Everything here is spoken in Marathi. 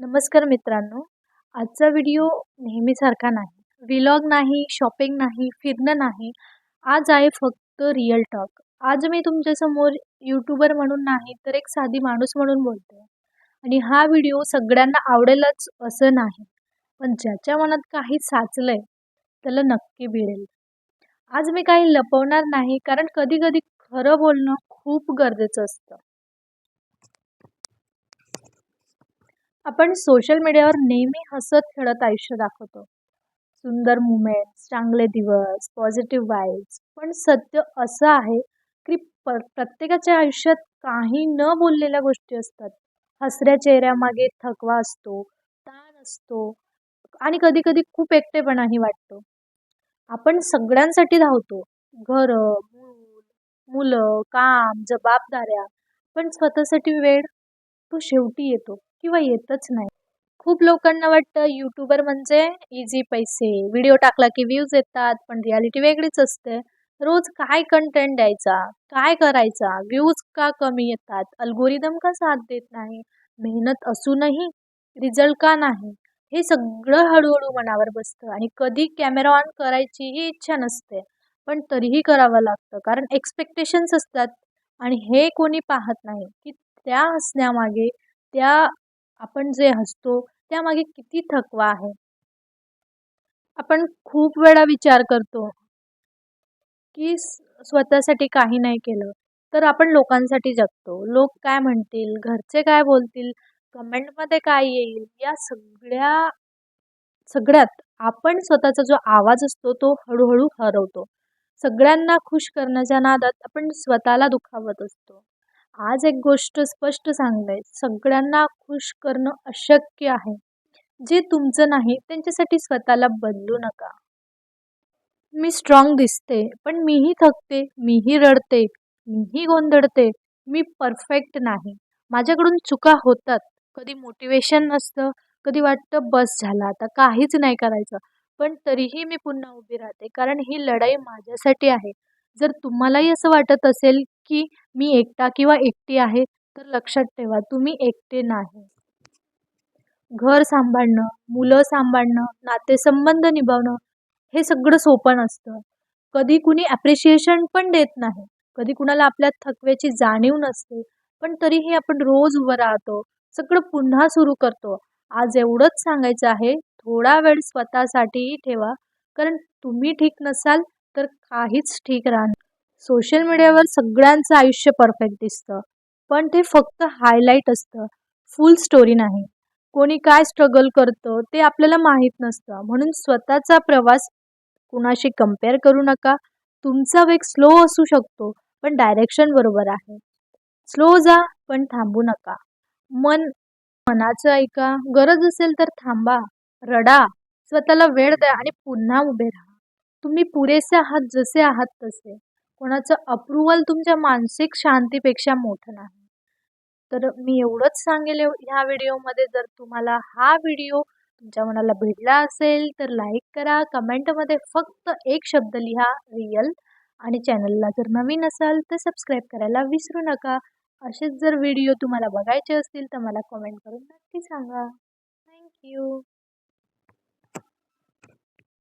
नमस्कार मित्रांनो. आजचा व्हिडिओ नेहमीसारखा नाही. विलॉग नाही शॉपिंग नाही फिरणं नाही. आज आहे फक्त रिअल टॉक आज मी तुमच्यासमोर यूट्यूबर म्हणून नाही तर एक साधी माणूस म्हणून बोलते. आणि हा व्हिडिओ सगळ्यांना आवडेलच असं नाही. पण ज्याच्या मनात काही साचलंय त्याला नक्की भिडेल. आज मी काही लपवणार नाही कारण कधी कधी खरं बोलणं खूप गरजेचं असतं. आपण सोशल मीडियावर नेहमी हसत खेळत आयुष्य दाखवतो. सुंदर मुमेंट्स चांगले दिवस पॉझिटिव्ह वाईब्स पण सत्य असं आहे की प प्रत्येकाच्या आयुष्यात काही न बोललेल्या गोष्टी असतात. हसऱ्या चेहऱ्यामागे थकवा असतो ताण असतो आणि कधी कधी खूप एकटेपणाही वाटतो. आपण सगळ्यांसाठी धावतो. घरं मूल मुलं काम जबाबदाऱ्या. पण स्वतःसाठी वेळ तो शेवटी येतो. किंवा येतच नाही. खूप लोकांना वाटतं यूट्यूबर म्हणजे इझी पैसे व्हिडिओ टाकला की व्ह्यूज येतात पण रियालिटी वेगळीच असते. रोज काय कंटेंट द्यायचा? काय करायचा? व्ह्यूज का कमी येतात? अल्गोरिदम का साथ देत नाही? मेहनत असूनही रिझल्ट का नाही? हे सगळं हळूहळू मनावर बसतं आणि कधी कॅमेरा ऑन करायचीही इच्छा नसते पण तरीही करावं लागतं. कारण एक्सपेक्टेशन्स असतात आणि हे कोणी पाहत नाही की त्या हसण्यामागे त्या आपण जे हसतो त्यामागे किती थकवा आहे? आपण खूप वेळा विचार करतो की स्वतःसाठी काही नाही केलं तर आपण लोकांसाठी जगतो. लोक काय म्हणतील? घरचे काय बोलतील? कमेंटमध्ये काय येईल? या सगळ्या सगळ्यात आपण स्वतःचा जो आवाज असतो तो हळूहळू हरवतो. सगळ्यांना खुश करण्याच्या नादात आपण स्वतःला दुखावत असतो. आज एक गोष्ट स्पष्ट सांगते सगळ्यांना खुश करणं अशक्य आहे. जे तुमचं नाही त्यांच्यासाठी स्वतःला बदलू नका. मी स्ट्रॉंग दिसते पण मीही थकते मीही रडते मीही गोंधळते मी परफेक्ट नाही. माझ्याकडून चुका होतात. कधी मोटिवेशन नसतं कधी वाटतं बस झालं आता काहीच नाही करायचं. पण तरीही मी पुन्हा उभी राहते कारण ही लढाई माझ्यासाठी आहे. जर तुम्हालाही असं वाटत असेल की मी एकटा किंवा एकटी आहे तर लक्षात ठेवा तुम्ही एकटे नाही. घर सांभाळणं मुलं सांभाळणं नातेसंबंध निभावणं हे सगळं सोपं नसतं. कधी कुणी ॲप्रिशिएशन पण देत नाही. कधी कुणाला आपल्या थकव्याची जाणीव नसते. पण तरीही आपण रोज उभं राहतो सगळं पुन्हा सुरू करतो. आज एवढंच सांगायचं आहे थोडा वेळ स्वतःसाठीही ठेवा. कारण तुम्ही ठीक नसाल तर काहीच ठीक राहणार सोशल मीडियावर सगळ्यांचं आयुष्य परफेक्ट दिसतं. पण ते फक्त हायलाईट असतं. फुल स्टोरी नाही. कोणी काय स्ट्रगल करतं ते आपल्याला माहीत नसतं. म्हणून स्वतःचा प्रवास कुणाशी कंपेअर करू नका. तुमचा वेग स्लो असू शकतो पण डायरेक्शन बरोबर आहे. स्लो जा पण थांबू नका. मन मनाचं ऐका. गरज असेल तर थांबा. रडा. स्वतःला वेळ द्या आणि पुन्हा उभे राहा. तुम्ही पुरेसे आहात जसे आहात तसे. कोणाचं अप्रुवल तुमच्या मानसिक शांतीपेक्षा मोठं नाही. तर मी एवढंच सांगेल ह्या व्हिडिओमध्ये जर तुम्हाला हा व्हिडिओ तुमच्या मनाला भेटला असेल तर लाईक करा. कमेंटमध्ये फक्त एक शब्द लिहा रियल आणि चॅनलला जर नवीन असाल तर सबस्क्राईब करायला विसरू नका. असेच जर व्हिडिओ तुम्हाला बघायचे असतील तर मला कमेंट करून नक्की सांगा. थँक्यू